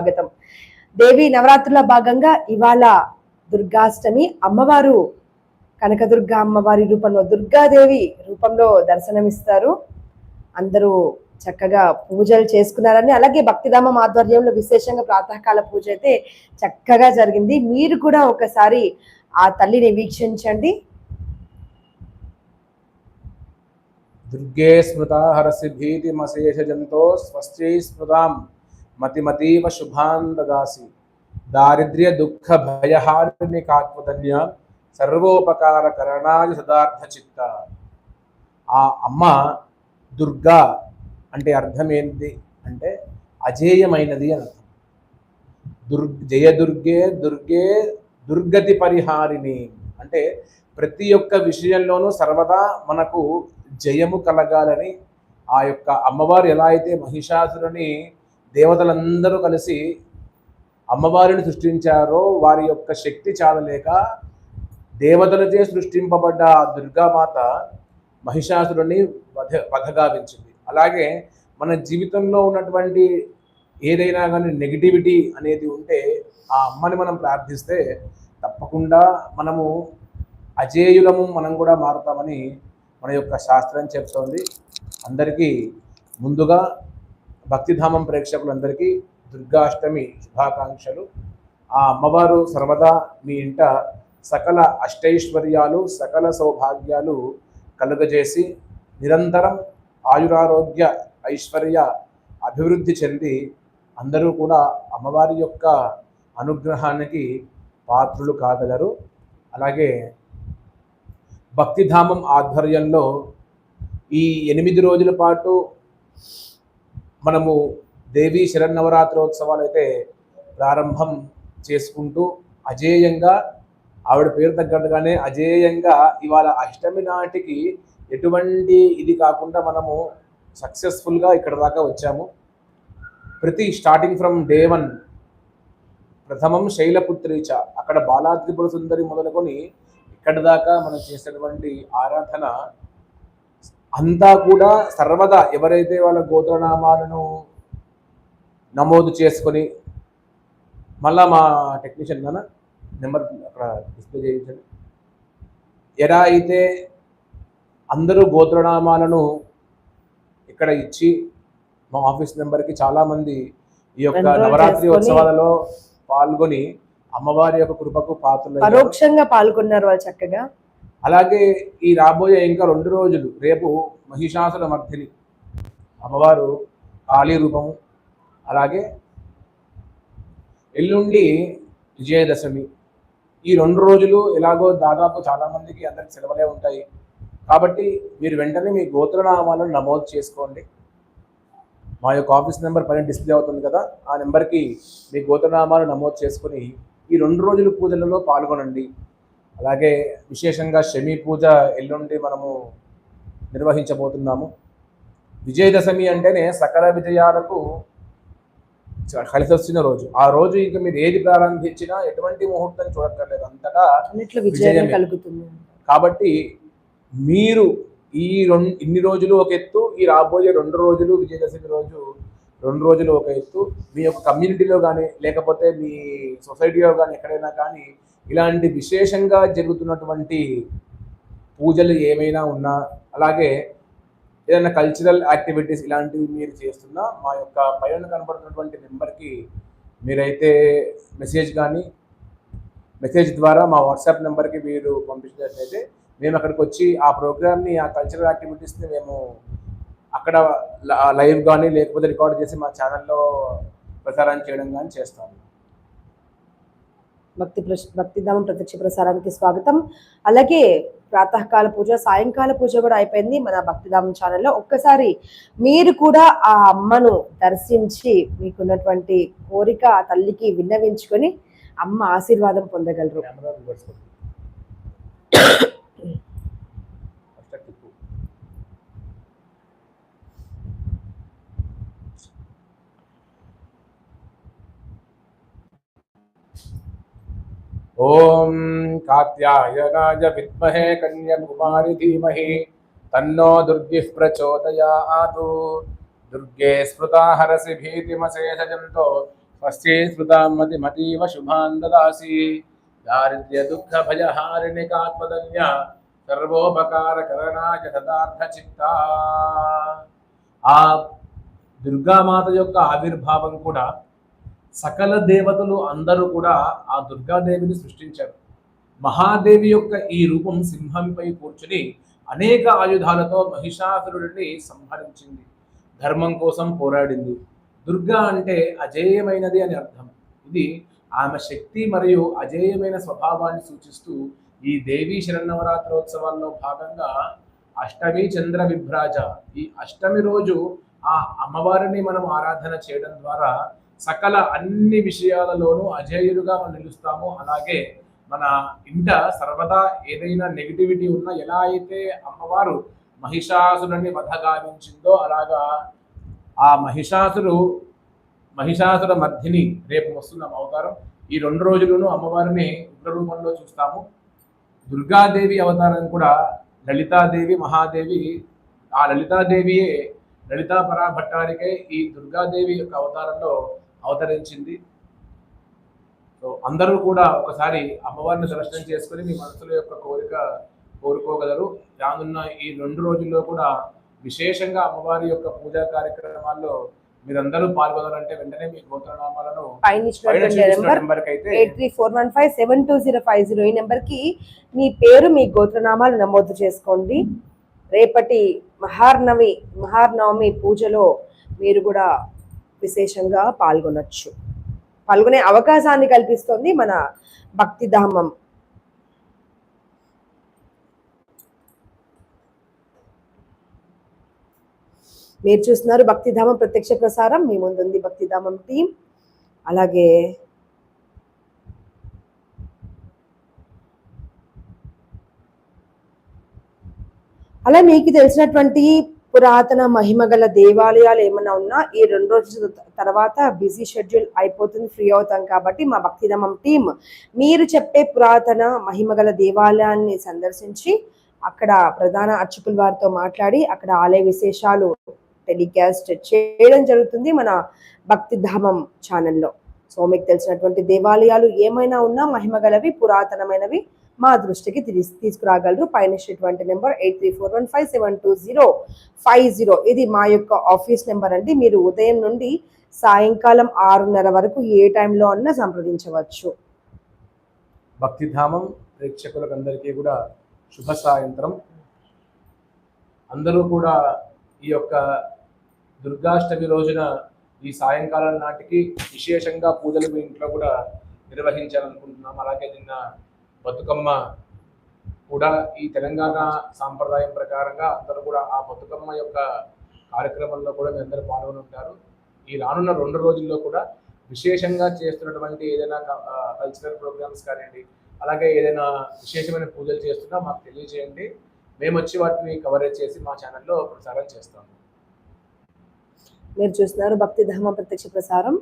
స్వాగతం. దేవి నవరాత్రుల భాగంగా ఇవాళ దుర్గాష్టమి. అమ్మవారు కనకదుర్గ అమ్మవారి రూపంలో దుర్గాదేవి రూపంలో దర్శనమిస్తారు. అందరూ చక్కగా పూజలు చేసుకున్నారని అలాగే భక్తిధామం ఆధ్వర్యంలో విశేషంగా ప్రాతకాల పూజ అయితే చక్కగా జరిగింది. మీరు కూడా ఒకసారి ఆ తల్లిని వీక్షించండి. దుర్గే స్మృతా హరసి భీతిమశేషజంతో స్వస్తి స్మృతాం. మతిమతీవ శుభాన్ దారిద్ర్య దుఃఖ భయహారిణి కాత్మధన్య సర్వోపకార కరణాయ సదార్థ చిత్త ఆ అమ్మ దుర్గా అంటే అర్థం ఏంటి అంటే అజేయమైనది అని అర్థం. దుర్గ్ జయదుర్గే దుర్గే దుర్గతి పరిహారిణి అంటే ప్రతి ఒక్క విషయంలోనూ సర్వదా మనకు జయము కలగాలని ఆ యొక్క అమ్మవారు ఎలా అయితే మహిషాసురుని దేవతలందరూ కలిసి అమ్మవారిని సృష్టించారో వారి యొక్క శక్తి చాలలేక దేవతలచే సృష్టింపబడ్డ ఆ దుర్గామాత మహిషాసురుని వధ వధగావించింది అలాగే మన జీవితంలో ఉన్నటువంటి ఏదైనా కానీ నెగిటివిటీ అనేది ఉంటే ఆ అమ్మని మనం ప్రార్థిస్తే తప్పకుండా మనము అజేయులము మనం కూడా మారుతామని మన యొక్క శాస్త్రం చెప్తోంది. అందరికీ ముందుగా భక్తిధామం ప్రేక్షకులందరికీ దుర్గాష్టమి శుభాకాంక్షలు. ఆ అమ్మవారు సర్వదా మీ ఇంట సకల అష్టైశ్వర్యాలు సకల సౌభాగ్యాలు కలుగజేసి నిరంతరం ఆయురారోగ్య ఐశ్వర్య అభివృద్ధి చెంది అందరూ కూడా అమ్మవారి యొక్క అనుగ్రహానికి పాత్రులు కాగలరు. అలాగే భక్తిధామం ఆధ్వర్యంలో ఈ ఎనిమిది రోజుల పాటు మనము దేవీ శరన్నవరాత్రోత్సవాలు అయితే ప్రారంభం చేసుకుంటూ అజేయంగా ఆవిడ పేరు తగ్గట్టుగానే అజేయంగా ఇవాళ అష్టమి నాటికి ఎటువంటి ఇది కాకుండా మనము సక్సెస్ఫుల్గా ఇక్కడ దాకా వచ్చాము. ప్రతి స్టార్టింగ్ ఫ్రమ్ డే వన్ ప్రథమం శైలపుత్రీచ. అక్కడ బాలాద్రిపుర సుందరి మొదలుకొని ఇక్కడ దాకా మనం చేసినటువంటి ఆరాధన అంతా కూడా సర్వదా ఎవరైతే వాళ్ళ గోత్రనామాలను నమోదు చేసుకొని మళ్ళా మా టెక్నీషియన్ గాన? నెంబర్ అక్కడ డిస్ప్లే చేయించండి. ఎలా అయితే అందరూ గోత్రనామాలను ఇక్కడ ఇచ్చి మా ఆఫీస్ నెంబర్కి చాలామంది ఈ యొక్క నవరాత్రి ఉత్సవాలలో పాల్గొని అమ్మవారి యొక్క కృపకు పాత్రలు పరోక్షంగా పాల్గొన్నారు వాళ్ళు చక్కగా. అలాగే ఈ రాబోయే ఇంకా రెండు రోజులు రేపు మహిషాసుల మర్ధిని అమ్మవారు కాళీ రూపము అలాగే ఎల్లుండి విజయదశమి. ఈ రెండు రోజులు ఎలాగో దాదాపు చాలామందికి అందరికి సెలవులే ఉంటాయి. కాబట్టి మీరు వెంటనే మీ గోత్రనామాలను నమోదు చేసుకోండి. మా యొక్క ఆఫీస్ నెంబర్ పైన డిస్ప్లే అవుతుంది కదా ఆ నెంబర్కి మీ గోత్రనామాలు నమోదు చేసుకొని ఈ రెండు రోజుల పూజలలో పాల్గొనండి. అలాగే విశేషంగా శమి పూజ ఎల్లుండి మనము నిర్వహించబోతున్నాము. విజయదశమి అంటేనే సకల విజయాలకు కలిసి వచ్చిన రోజు. ఆ రోజు ఇంకా మీరు ఏది ప్రారంభించినా ఎటువంటి ముహూర్తం చూడక్కర్లేదు. అంతటా విజయం. కలుగుతుంది. కాబట్టి మీరు ఈ రెండు ఇన్ని రోజులు ఒక ఎత్తు ఈ రాబోయే రెండు రోజులు విజయదశమి రోజు రెండు రోజులు ఒక ఎత్తు. మీ యొక్క కమ్యూనిటీలో కానీ లేకపోతే మీ సొసైటీలో కానీ ఎక్కడైనా కానీ ఇలాంటి విశేషంగా జరుగుతున్నటువంటి పూజలు ఏమైనా ఉన్నా అలాగే ఏదైనా కల్చరల్ యాక్టివిటీస్ ఇలాంటివి మీరు చేస్తున్నా మా యొక్క పైన కనబడుతున్నటువంటి నెంబర్కి మీరైతే మెసేజ్ కానీ మెసేజ్ ద్వారా మా వాట్సాప్ నెంబర్కి మీరు పంపించినట్లయితే మేము అక్కడికి వచ్చి ఆ ప్రోగ్రామ్ని ఆ కల్చరల్ యాక్టివిటీస్ని మేము అక్కడ లైవ్ కానీ లేకపోతే రికార్డ్ చేసి మా ఛానల్లో ప్రసారం చేయడం కానీ చేస్తాము. భక్తి భక్తిధామం ప్రత్యక్ష ప్రసారానికి స్వాగతం. అలాగే ప్రాతకాల పూజ సాయంకాల పూజ కూడా అయిపోయింది. మన భక్తిధామం ఛానల్లో ఒక్కసారి మీరు కూడా ఆ అమ్మను దర్శించి మీకున్నటువంటి కోరిక ఆ తల్లికి విన్నవించుకొని అమ్మ ఆశీర్వాదం పొందగలరు. ఓం కాత్యాయనాయ విద్మహే కన్యకుమారి ధీమహి తన్నో దుర్గిః ప్రచోదయాతు. దుర్గే స్మృతా హరసి భీతిమశేషజంతో స్వస్తి స్మృతామతి మతీవ శుభాన్ దాసి దారిద్ర్య దుఃఖ భయహారిణికాత్మదన్య సర్వోపకార కరణాయ తదార్థ చిత్త ఆ దుర్గామాత యొక్క ఆవిర్భావం కూడా సకల దేవతలు అందరూ కూడా ఆ దుర్గాదేవిని సృష్టించారు. మహాదేవి యొక్క ఈ రూపం సింహంపై కూర్చుని అనేక ఆయుధాలతో మహిషాసురుడిని సంహరించింది. ధర్మం కోసం పోరాడింది. దుర్గా అంటే అజేయమైనది అని అర్థం. ఇది ఆమె శక్తి మరియు అజేయమైన స్వభావాన్ని సూచిస్తూ ఈ దేవీ శరన్నవరాత్రోత్సవాల్లో భాగంగా అష్టమి చంద్ర విభ్రాజ ఈ అష్టమి రోజు ఆ అమ్మవారిని మనం ఆరాధన చేయడం ద్వారా సకల అన్ని విషయాలలోనూ అజేయులుగా మనం నిలుస్తాము. అలాగే మన ఇంట సర్వదా ఏదైనా నెగిటివిటీ ఉన్నా ఎలా అయితే అమ్మవారు మహిషాసురుని వధగావించిందో అలాగా ఆ మహిషాసురు మహిషాసుర మధ్యని రేపు వస్తున్నాం అవతారం. ఈ రెండు రోజులను అమ్మవారిని ఉగ్రరూపంలో చూస్తాము. దుర్గాదేవి అవతారం కూడా లలితాదేవి మహాదేవి ఆ లలితాదేవియే లలితా పరాభట్టారికే ఈ దుర్గాదేవి యొక్క అవతారంలో అవతరించింది. సో అందరూ కూడా ఒకసారి అమ్మవారిని దర్శనం చేసుకుని మీ మనసుల యొక్క కోరిక కోరుకోగలరు. రానున్న ఈ రెండు రోజుల్లో కూడా విశేషంగా అమ్మవారి యొక్క పూజా కార్యక్రమాల్లో మీరందరూ పాల్గొనాలంటే వెంటనే మీ గోత్రనామాలను eight three four one five seven two zero five zero ఈ నెంబర్కి మీ పేరు మీ గోత్రనామాలు నమోదు చేసుకోండి. రేపటి మహార్నవి మహార్నవమి పూజలో మీరు కూడా విశేషంగా పాల్గొనొచ్చు. పాల్గొనే అవకాశాన్ని కల్పిస్తుంది మన భక్తిధామం మీరు చూస్తున్నారు భక్తిధామం ప్రత్యక్ష ప్రసారం. మీ ముందుంది భక్తిధామం టీం. అలాగే అలా మీకు తెలిసినటువంటి పురాతన మహిమగల దేవాలయాలు ఏమైనా ఉన్నా ఈ రెండు రోజుల తర్వాత బిజీ షెడ్యూల్ అయిపోతుంది ఫ్రీ అవుతాం కాబట్టి మా భక్తిధామం టీం మీరు చెప్పే పురాతన మహిమగల దేవాలయాన్ని సందర్శించి అక్కడ ప్రధాన అర్చకుల వారితో మాట్లాడి అక్కడ ఆలయ విశేషాలు టెలికాస్ట్ చేయడం జరుగుతుంది మన భక్తిధామం ఛానల్లో. సో మీకు తెలిసినటువంటి దేవాలయాలు ఏమైనా ఉన్నా మహిమగలవి పురాతనమైనవి మా దృష్టికి తీసుకురాగలరు. పైన ఇచ్చినటువంటి number eight three four one five seven two zero five zero. ఇది మా యొక్క ఆఫీస్ నెంబర్ అండి. మీరు ఉదయం నుండి సాయంకాలం ఆరున్నర వరకు ఏ టైంలో అన్నా సంప్రదించవచ్చు. భక్తిధామం ప్రేక్షకులకు అందరికీ కూడా శుభ సాయంత్రం. అందరూ కూడా ఈ యొక్క దుర్గాష్టమి రోజున ఈ సాయంకాలం నాటికి విశేషంగా పూజలు మీ ఇంట్లో కూడా నిర్వహించాలనుకుంటున్నాం. అలాగే నిన్న బతుకమ్మ కూడా ఈ తెలంగాణ సాంప్రదాయం ప్రకారంగా అందరూ కూడా ఆ బతుకమ్మ యొక్క కార్యక్రమంలో కూడా మీ అందరూ పాల్గొని ఉంటారు ఈ రానున్న రెండు రోజుల్లో కూడా విశేషంగా చేస్తున్నటువంటి ఏదైనా కల్చరల్ ప్రోగ్రామ్స్ కానివ్వండి అలాగే ఏదైనా విశేషమైన పూజలు చేస్తున్నా మాకు తెలియజేయండి. మేము వచ్చి వాటిని కవరేజ్ చేసి మా ఛానల్లో ప్రసారం చేస్తాము. మీరు చూస్తున్నారు ధర్మ ప్రత్యక్ష ప్రసారం.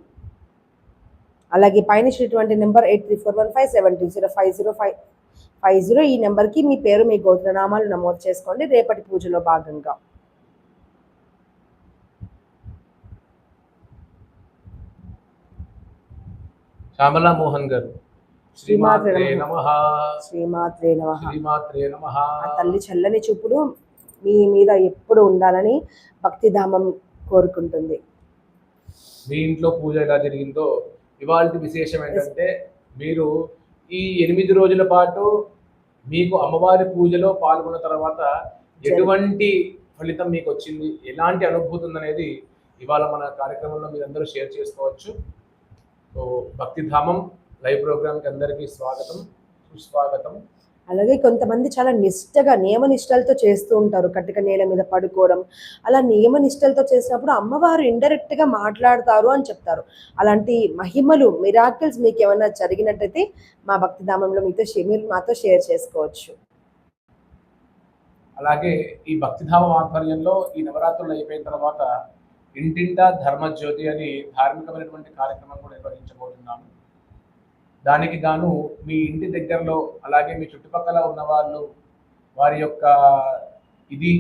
అలాగే పైన ఇచ్చినటువంటి number eight three four one five seven two zero five zero five five zero. ఈ నెంబర్కి మీ పేరు మీ గోత్రనామాలు నమోదు చేసుకోండి. రేపటి పూజలో భాగంగా. శ్యామలా మోహన్ గారు. శ్రీమాత్రే నమ. శ్రీమాత్రే నమ. శ్రీమాత్రే నమ. తల్లి చల్లని చూపుడు మీ మీద ఎప్పుడు ఉండాలని భక్తిధామం కోరుకుంటుంది. మీ ఇంట్లో పూజ ఎలా జరిగిందో ఇవాళ విశేషం ఏంటంటే మీరు ఈ ఎనిమిది రోజుల పాటు మీకు అమ్మవారి పూజలో పాల్గొన్న తర్వాత ఎటువంటి ఫలితం మీకు వచ్చింది? ఎలాంటి అనుభూతి ఉందనేది ఇవాళ మన కార్యక్రమంలో మీరందరూ షేర్ చేసుకోవచ్చు. సో భక్తిధామం లైవ్ ప్రోగ్రామ్కి అందరికీ స్వాగతం. సుస్వాగతం. అలాగే కొంతమంది చాలా నిష్టగా నియమ నిష్టలతో చేస్తూ ఉంటారు. కట్టిక నేల మీద పడుకోవడం అలా నియమ నిష్టలతో చేసినప్పుడు అమ్మవారు ఇండైరెక్ట్గా మాట్లాడతారు అని చెప్తారు. అలాంటి మహిమలు మిరాకిల్స్ మీకు ఏమైనా జరిగినట్టయితే మా భక్తిధామంలో మీతో మీరు మాతో షేర్ చేసుకోవచ్చు. అలాగే ఈ భక్తిధామం ఆధ్వర్యంలో ఈ నవరాత్రులు అయిపోయిన తర్వాత ఇంటింటా ధర్మజ్యోతి అని ధార్మికమైనటువంటి కార్యక్రమం కూడా నిర్వహించబోతున్నాము. దానికి గాను మీ ఇంటి దగ్గరలో అలాగే మీ చుట్టుపక్కల ఉన్న వాళ్ళు వారి యొక్క ఇది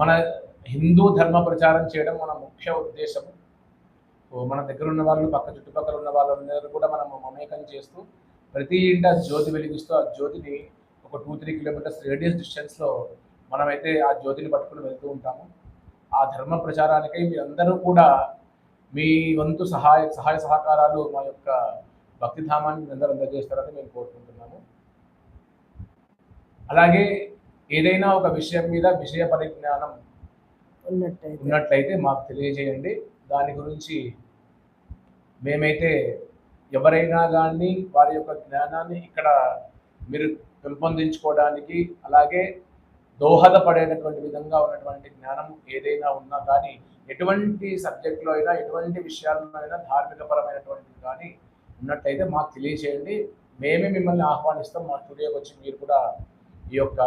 మన హిందూ ధర్మ ప్రచారం చేయడం మన ముఖ్య ఉద్దేశం. మన దగ్గర ఉన్న వాళ్ళు పక్క చుట్టుపక్కల ఉన్న వాళ్ళందరూ కూడా మనం మమేకం చేస్తూ ప్రతి ఇంట జ్యోతి వెలిగిస్తూ ఆ జ్యోతిని ఒక టూ త్రీ కిలోమీటర్స్ రేడియస్ డిస్టెన్స్లో మనమైతే ఆ జ్యోతిని పట్టుకుని వెళ్తూ ఉంటాము. ఆ ధర్మ ప్రచారానికై మీరందరూ కూడా మీ వంతు సహాయ సహాయ సహకారాలు మా యొక్క భక్తిధామాన్ని మీ అందరూ అందజేస్తారని మేము కోరుకుంటున్నాము. అలాగే ఏదైనా ఒక విషయం మీద విషయ పరిజ్ఞానం ఉన్నట్టయితే. ఉన్నట్లయితే మాకు తెలియజేయండి. దాని గురించి మేమైతే ఎవరైనా కానీ వారి యొక్క జ్ఞానాన్ని ఇక్కడ మీరు పెంపొందించుకోవడానికి అలాగే దోహదపడేటటువంటి విధంగా ఉన్నటువంటి జ్ఞానం ఏదైనా ఉన్నా కానీ ఎటువంటి సబ్జెక్ట్లో అయినా ఎటువంటి విషయాల్లో అయినా ధార్మికపరమైనటువంటిది కానీ ఉన్నట్లయితే మాకు తెలియజేయండి. మేమే మిమ్మల్ని ఆహ్వానిస్తాం. మా స్టూడియోకి వచ్చి మీరు కూడా ఈ యొక్క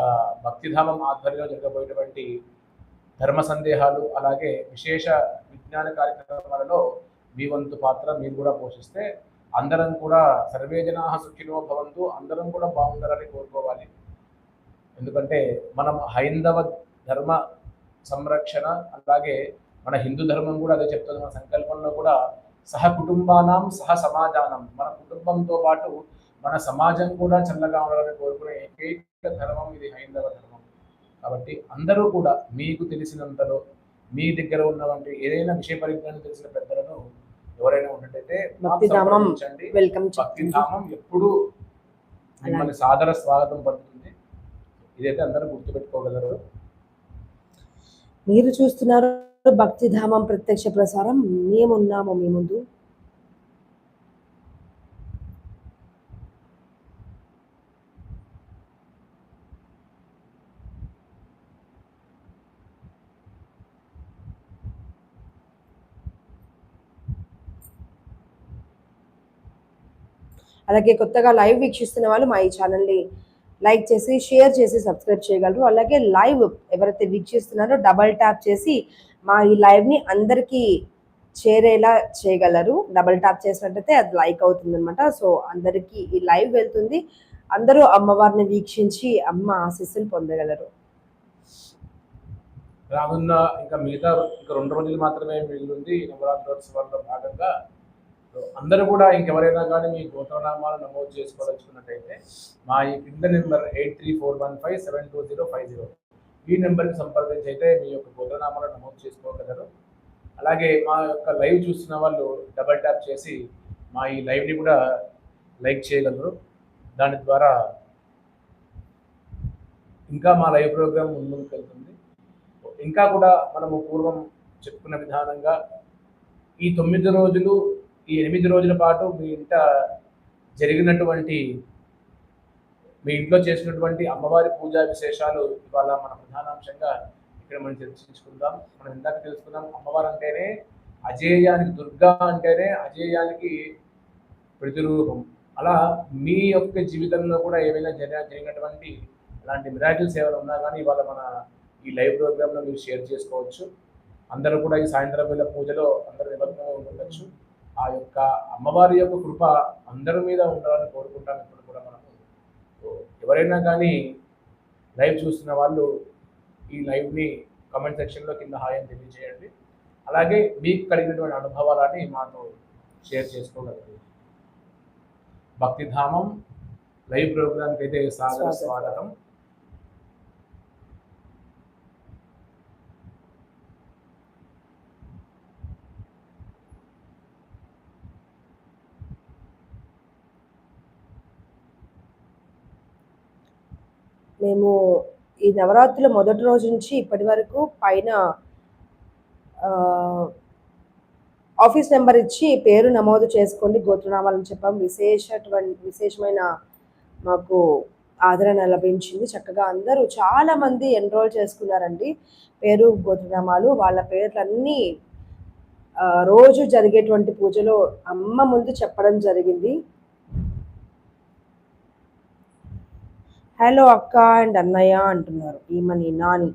భక్తిధామం ఆధ్వర్యంలో జరగబోయేటువంటి ధర్మ సందేహాలు అలాగే విశేష విజ్ఞాన కార్యక్రమాలలో మీ వంతు పాత్ర మీరు కూడా పోషిస్తే అందరం కూడా సర్వే జనా సుఖినో భవంతు అందరం కూడా బాగుండాలని కోరుకోవాలి. ఎందుకంటే మనం హైందవ ధర్మ సంరక్షణ అలాగే మన హిందూ ధర్మం కూడా అదే చెప్తుంది. మన సంకల్పంలో కూడా సహ కుటుంబానాం సహ సమాజానం. మన కుటుంబంతో పాటు మన సమాజం కూడా చల్లగా ఉండాలని కోరుకునే ఏకైక ధర్మం ఇది హైందవ ధర్మం. కాబట్టి అందరూ కూడా మీకు తెలిసినంతలో మీ దగ్గర ఉన్నటువంటి ఏదైనా విషయ పరిజ్ఞానం తెలిసిన పెద్దలను ఎవరైనా ఉన్నట్టయితే భక్తిధామం ఎప్పుడు మిమ్మల్ని సాదర స్వాగతం పలుకుతుంది. ఇదైతే అందరూ గుర్తుపెట్టుకోగలరు. మీరు చూస్తున్నారు భక్తిధామం ప్రత్యక్ష ప్రసారం మేమున్నాము మీ ముందు. అలాగే కొత్తగా లైవ్ వీక్షిస్తున్న వాళ్ళు మా ఈ ఛానల్ని లైక్ చేసి షేర్ చేసి సబ్స్క్రైబ్ చేయగలరు. అలాగే లైవ్ ఎవరైతే వీక్షిస్తున్నారో డబల్ ట్యాప్ చేసి మా ఈ లైవ్ని అందరికీ చేరేలా చేయగలరు. డబల్ ట్యాప్ చేసినట్టయితే అది లైక్ అవుతుంది అనమాట సో అందరికీ ఈ లైవ్ వెళ్తుంది. అందరూ అమ్మవారిని వీక్షించి అమ్మ ఆశీస్సులు పొందగలరు. రానున్న ఇంకా మిగతా ఇంకా రెండు రోజులు మాత్రమే మిగిలింది నవరాత్రోత్సవాల్లో భాగంగా అందరూ కూడా ఇంకెవరైనా కానీ మీ గోత్రనామాలు నమోదు చేసుకోదలుచుకున్నట్టయితే మా ఈ కింద number eight three four one five seven two zero five zero. ఈ నెంబర్కి సంప్రదించి అయితే మీ యొక్క గోత్రనామాలు నమోదు చేసుకోగలరు. అలాగే మా యొక్క లైవ్ చూస్తున్న వాళ్ళు డబల్ ట్యాప్ చేసి మా ఈ లైవ్ని కూడా లైక్ చేయగలరు. దాని ద్వారా ఇంకా మా లైవ్ ప్రోగ్రామ్ ముందుకు వెళ్తుంది. ఇంకా కూడా మనము పూర్వం చెప్పుకున్న విధానంగా ఈ తొమ్మిది రోజులు ఈ ఎనిమిది రోజుల పాటు మీ ఇంట జరిగినటువంటి మీ ఇంట్లో చేసినటువంటి అమ్మవారి పూజా విశేషాలు ఇవాళ మన ప్రధానాంశంగా ఇక్కడ మనం చర్చించుకుందాం. మనం ఇందాక తెలుసుకుందాం అమ్మవారు అంటేనే అజేయానికి దుర్గా అంటేనే అజేయానికి ప్రతిరూపం. అలా మీ యొక్క జీవితంలో కూడా ఏవైనా జరి జరిగినటువంటి అలాంటి మిరాకిల్స్ ఏమైనా ఉన్నా కానీ ఇవాళ మన ఈ లైవ్ ప్రోగ్రామ్లో మీరు షేర్ చేసుకోవచ్చు. అందరూ కూడా ఈ సాయంత్రం వేళ పూజలో అందరూ నిమగ్నంగా ఉండొచ్చు. ఆ యొక్క అమ్మవారి యొక్క కృప అందరి మీద ఉండాలని కోరుకుంటాం ఇప్పుడు కూడా మనము. సో ఎవరైనా కానీ లైవ్ చూస్తున్న వాళ్ళు ఈ లైవ్ని కామెంట్ సెక్షన్లో కింద హాయ్ తెలియజేయండి. అలాగే మీకు కలిగినటువంటి అనుభవాలని మాతో షేర్ చేసుకోగలరు. భక్తిధామం లైవ్ ప్రోగ్రామ్కి అయితే సాగర స్వాగతం. మేము ఈ నవరాత్రుల మొదటి రోజు నుంచి ఇప్పటి వరకు పైన ఆఫీస్ నెంబర్ ఇచ్చి పేరు నమోదు చేసుకోండి గోత్రనామాలని చెప్పాం. విశేషటువంటి విశేషమైన మాకు ఆదరణ లభించింది. చక్కగా అందరూ చాలా మంది ఎన్రోల్ చేసుకున్నారండి. పేరు గోత్రనామాలు వాళ్ళ పేర్లన్నీ రోజు జరిగేటువంటి పూజలో అమ్మ ముందు చెప్పడం జరిగింది. హలో అక్క అండ్ అన్నయ్య అంటున్నారు. Eemani Nani.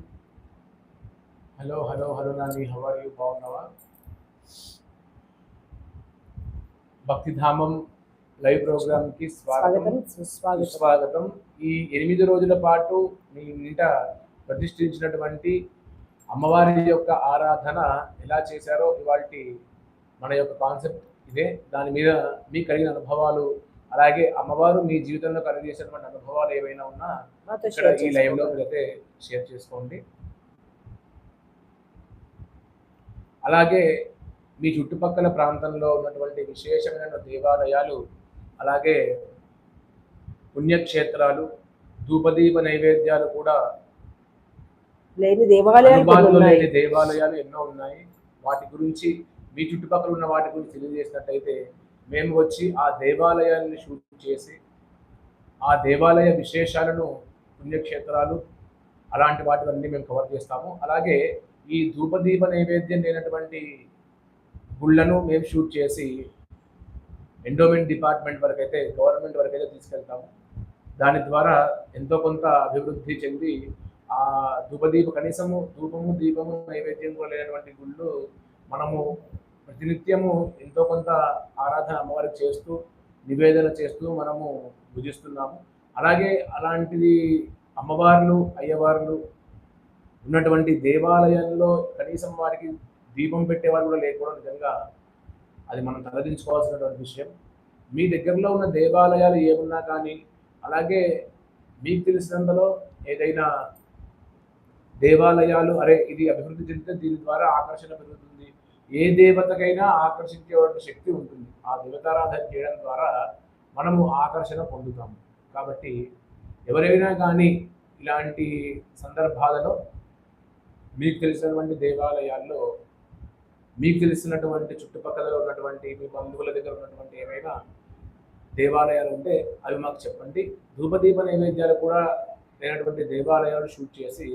Hello hello hello Nani how are you బాగున్నావా? భక్తిధామం లైవ్ ప్రోగ్రామ్కి స్వాగతం. స్వాగతం సుస్వాగతం. స్వాగతం ఈ ఎనిమిది రోజుల పాటు మీ ఇంట ప్రతిష్ఠించినటువంటి అమ్మవారి యొక్క ఆరాధన ఎలా చేశారో ఇవాళ మన యొక్క కాన్సెప్ట్ ఇదే. దాని మీద మీకు కలిగిన అనుభవాలు అలాగే అమ్మవారు మీ జీవితంలో కలిగేసినటువంటి అనుభవాలు ఏవైనా ఉన్నా ఇక్కడ ఈ లైవ్లో. మీరైతే షేర్ చేసుకోండి. అలాగే మీ చుట్టుపక్కల ప్రాంతంలో ఉన్నటువంటి విశేషమైన దేవాలయాలు అలాగే పుణ్యక్షేత్రాలు ధూపదీప నైవేద్యాలు కూడా దేవాలయాలు లేని దేవాలయాలు ఎన్నో ఉన్నాయి. వాటి గురించి మీ చుట్టుపక్కల ఉన్న వాటి గురించి తెలియజేసినట్టయితే మేము వచ్చి ఆ దేవాలయాన్ని షూట్ చేసి ఆ దేవాలయ విశేషాలను పుణ్యక్షేత్రాలు అలాంటి వాటివన్నీ మేము కవర్ చేస్తాము. అలాగే ఈ ధూపదీప నైవేద్యం లేనటువంటి గుళ్ళను మేము షూట్ చేసి ఎండోమెంట్ డిపార్ట్మెంట్ వరకు అయితే గవర్నమెంట్ వరకు అయితే తీసుకెళ్తాము. దాని ద్వారా ఎంతో కొంత అభివృద్ధి చెంది ఆ ధూపదీప కనీసము ధూపము దీపము నైవేద్యం కూడా లేనటువంటి గుళ్ళు మనము ప్రతినిత్యము ఎంతో కొంత ఆరాధన అమ్మవారికి చేస్తూ నివేదన చేస్తూ మనము భుజిస్తున్నాము అలాగే అలాంటిది అమ్మవార్లు అయ్యవార్లు ఉన్నటువంటి దేవాలయంలో కనీసం వారికి దీపం పెట్టేవారు కూడా లేకపోవడం నిజంగా అది మనం తలదించుకోవాల్సినటువంటి విషయం. మీ దగ్గరలో ఉన్న దేవాలయాలు ఏమున్నా కానీ అలాగే మీకు తెలిసినంతలో ఏదైనా దేవాలయాలు అరే ఇది అభివృద్ధి చెందితే దీని ద్వారా ఆకర్షణ పెరుగుతుంది ఏ దేవతకైనా ఆకర్షించేటువంటి శక్తి ఉంటుంది. ఆ దేవతారాధన చేయడం ద్వారా మనము ఆకర్షణ పొందుతాము. కాబట్టి ఎవరైనా కానీ ఇలాంటి సందర్భాలలో మీకు తెలిసినటువంటి దేవాలయాల్లో మీకు తెలిసినటువంటి చుట్టుపక్కల ఉన్నటువంటి మీ బంధువుల దగ్గర ఉన్నటువంటి ఏమైనా దేవాలయాలు ఉంటే అవి మాకు చెప్పండి. ధూపదీప నైవేద్యాలు కూడా లేనటువంటి దేవాలయాలు షూట్ చేసి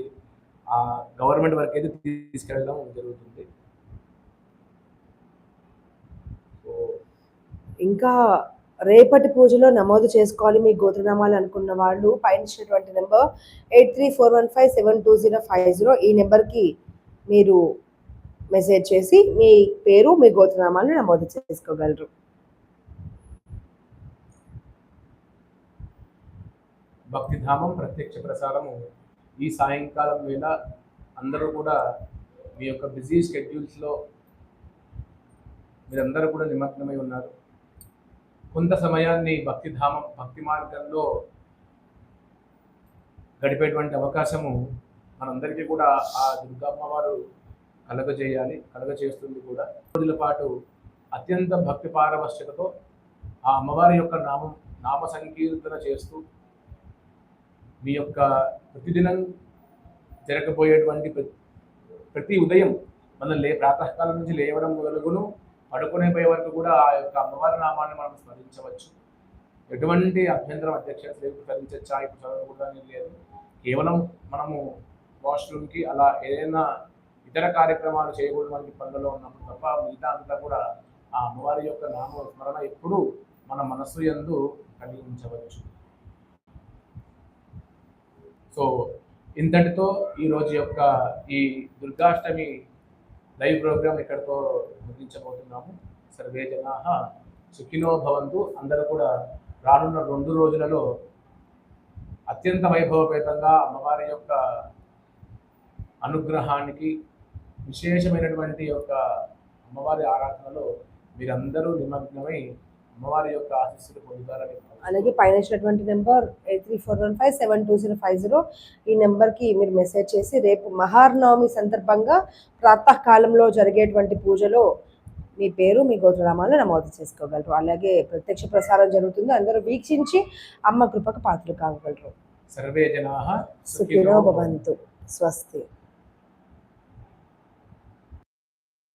ఆ గవర్నమెంట్ వరకు అయితే తీసుకెళ్ళడం జరుగుతుంది సో ఇంకా రేపటి పూజలో నమోదు చేసుకోవాలి మీ గోత్రనామాలు అనుకున్న వాళ్ళు. పయనించినటువంటి number eight three four one five seven two zero five zero. ఈ నెంబర్కి మీరు మెసేజ్ చేసి మీ పేరు మీ గోత్రనామాలను నమోదు చేసుకోగలరు. భక్తిధామం ప్రత్యక్ష ప్రసారము ఈ సాయంకాలం వేళ అందరూ కూడా మీ యొక్క బిజీ స్కెడ్యూల్స్లో మీరందరూ కూడా నిమగ్నమై ఉన్నారు. కొంత సమయాన్ని భక్తిధామం భక్తి మార్గంలో గడిపేటువంటి అవకాశము మనందరికీ కూడా ఆ దుర్గమ్మ వారు కలగజేయాలి కలగజేస్తుంది కూడా. రోజుల పాటు అత్యంత భక్తి పారవశ్యతతో ఆ అమ్మవారి యొక్క నామం నామ సంకీర్తన చేస్తూ మీ యొక్క ప్రతిదినం జరగబోయేటువంటి ప్రతి- ప్రతి ఉదయం మనం లే ప్రాతకాలం నుంచి లేవడం మొదలుగును. పడుకునే పోయే వరకు కూడా ఆ యొక్క అమ్మవారి నామాన్ని మనం స్మరించవచ్చు. ఎటువంటి అభ్యంతరం అధ్యక్ష రేపు స్మరించచ్చా ఇప్పుడు చదవకూడదని లేదు. కేవలం మనము వాష్రూమ్కి అలా ఏదైనా ఇతర కార్యక్రమాలు చేయకూడదు పనులలో ఉన్నప్పుడు తప్ప మిగతా అంతా కూడా ఆ అమ్మవారి యొక్క నామ స్మరణ ఎప్పుడూ మన మనస్సు యందు కలిగి ఉంచవచ్చు సో ఇంతటితో ఈ రోజు యొక్క ఈ దుర్గాష్టమి లైవ్ ప్రోగ్రామ్ ఇక్కడితో ముగించబోతున్నాము. సర్వే జనా సుఖినో భవంతు. అందరూ కూడా రానున్న రెండు రోజులలో అత్యంత వైభవపేతంగా అమ్మవారి యొక్క అనుగ్రహానికి విశేషమైనటువంటి యొక్క అమ్మవారి ఆరాధనలో మీరందరూ నిమగ్నమై అమ్మవారి యొక్క ఆశీస్సులు పొందుతారని అలాగే పైన ఇచ్చినటువంటి number eight three four one five seven two zero five zero. ఈ నెంబర్కి మీరు మెసేజ్ చేసి రేపు మహార్నవమి సందర్భంగా ప్రాతకాలంలో జరిగేటువంటి పూజలో మీ పేరు మీ గోత్రనామాలను నమోదు చేసుకోగలరు. అలాగే ప్రత్యక్ష ప్రసారం జరుగుతుంది. అందరూ వీక్షించి అమ్మ కృపకు పాత్రలు కాగలరు. సర్వే జనా సుఖినో భవంతు. స్వస్తి.